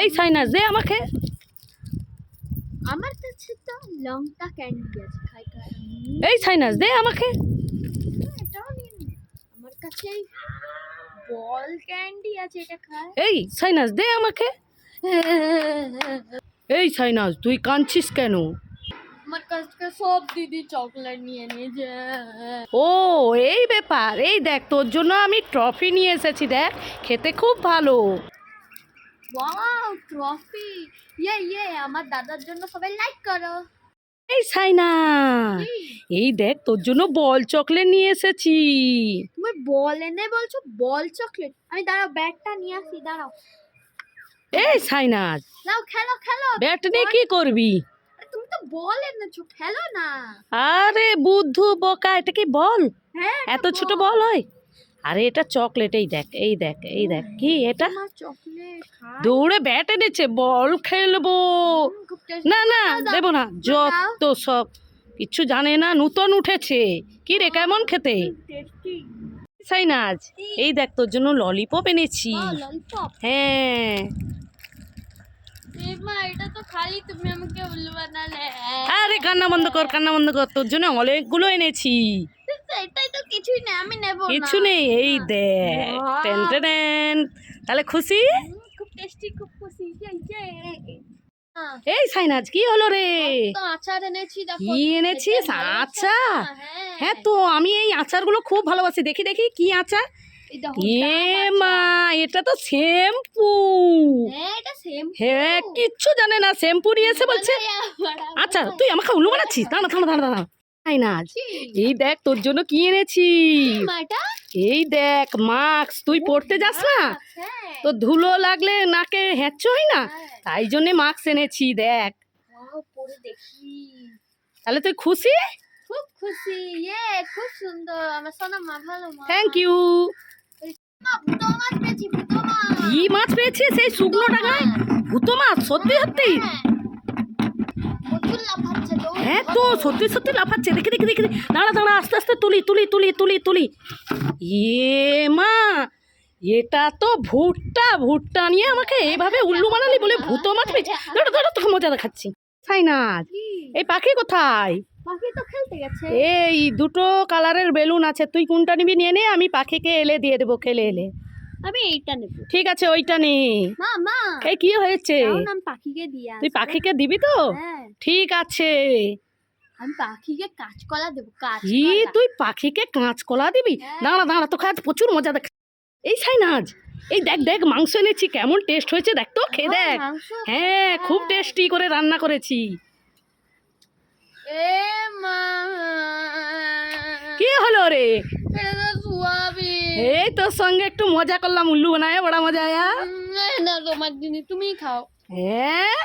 এই সাইনাস দে আমাকে আমার কাছে তো লঙ্কা ক্যান্ডি আছে খাই খাই। এই সাইনাস দে আমাকে। আমার কাছে বল ক্যান্ডি আছে এটা খাই। এই সাইনাস দে আমাকে। এই সাইনাস তুই কাঁদছিস কেন? আমার কাছ থেকে সব দিদি চকলেট নিয়ে নিয়েছে ও এই ব্যাপার। এই দেখ তোর জন্য আমি ট্রফি নিয়ে এসেছি দেখ। খেতে খুব ভালো। ওয়াও ট্রফি ইয়ে ইয়ে আমার দাদার জন্য সবাই লাইক করো। এই সাইনাস এই দেখ তোর জন্য বল চকলেট নিয়ে এসেছি। তুমি বল এনে বলছো বল চকলেট। আমি দাঁড়াও ব্যাটটা নিয়ে আসি দাঁড়াও। এই সাইনাস নাও খেলো খেলো। ব্যাট নিয়ে কি করবি? আরে তুমি তো বল এনেছো খেলো না। আরে বুদ্ধু বোকা এটা কি বল? হ্যাঁ এত ছোট বল হয়। আরে এটা চকলেট এই দেখ এই দেখ এই দেখ কি এটা? দৌড়ে ব্যাট এনেছে বল খেলব। না না। দেবো না। যত সব কিচ্ছু জানে না নূতন উঠেছে। কি রে কেমন খেতে? সাইনাজ এই দেখ তোর জন্য ললিপপ এনেছি। হ্যাঁ। আরে কান্না বন্ধ কর কান্না বন্ধ কর তোর জন্য অনেকগুলো এনেছি। কিছুই নেই আমি নেব না। কিছু নেই এই দেখ টেন টেন তাহলে খুশি? খুব টেস্টি খুব খুশি। এই হ্যাঁ, এই সাইনাজ কি হলো রে? আচার এনেছি কি এনেছিস? আচার? হ্যাঁ। হ্যাঁ তো আমি এই আচারগুলো খুব ভালোবাসি। দেখি দেখি কি আচার? এ মা এটা তো শ্যাম্পু। হ্যাঁ হ্যাঁ কিচ্ছু জানে না শ্যাম্পু নিয়ে এসে বলছে। আচ্ছা তুই আমাকে উল্লু বানাচ্ছিস? দাঁড়া দাঁড়া দাঁড়া। দাঁড়া সাইনাজ এই দেখ তোর জন্য কি এনেছি। এই দেখ মাস্ক। তুই পড়তে যাস না? হ্যাঁ। তো ধুলো লাগলে নাকে হ্যাচ্ছ হয় না? হ্যাঁ। তাই জন্যে মাস্ক এনেছি দেখ। তাহলে তুই খুশি? খুব খুশি ইয়ে খুব সুন্দর। আমার সোনা মা ভালো মা। থ্যাংক ইউ মাছ পেয়েছি কি মাছ পেয়েছিস সেই শুকনো ডাঙায় ভুতো মাছ সত্যি সত্যি? হ্যাঁ। তো সত্যি সত্যি লাফাচ্ছে দেখি দেখি দেখি। দাঁড়া দাঁড়া আস্তে আস্তে তুলি তুলি তুলি তুলি তুলি। ইয়ে মা এটা তো ভুট্টা। ভুট্টা নিয়ে আমাকে এভাবে উল্লু বানালি বলে ভূত মাছ পেয়েছে দাঁড়া দাঁড়া তোকে মজা দেখাচ্ছি। সাইনাজ? এই পাখি কোথায়? পাখি তো খেলতে গেছে। এই দুটো কালারের বেলুন আছে। তুই কোনটা নিবি? নিয়ে নে আমি পাখিকে এলে দিয়ে দেবো খেলে এলে। আমি এইটা নেব। ঠিক আছে ওইটা নে। মা মা। এই কি হয়েছে? আমি পাখিকে দিয়ে তুই পাখিকে দিবি তো? হ্যাঁ। ঠিক আছে। আমি পাখিকে কাঁচকলা দেবো কাঁচকলা তুই পাখিকে কাঁচকলা দিবি? হ্যাঁ। দাঁড়া দাঁড়া তোকে আজ প্রচুর মজা দেখ। এই সাইনাজ এই দেখ দেখ মাংস এনেছি কেমন টেস্ট হয়েছে দেখ তো খেয়ে দেখ। হ্যাঁ খুব টেস্টি করে রান্না করেছি। এ মা। কি হলো রে? তোর সঙ্গে একটু মজা করলাম উল্লু বানায় বড়া মজা আয়া না তোমার জিনিস তুমি খাও। হ্যাঁ?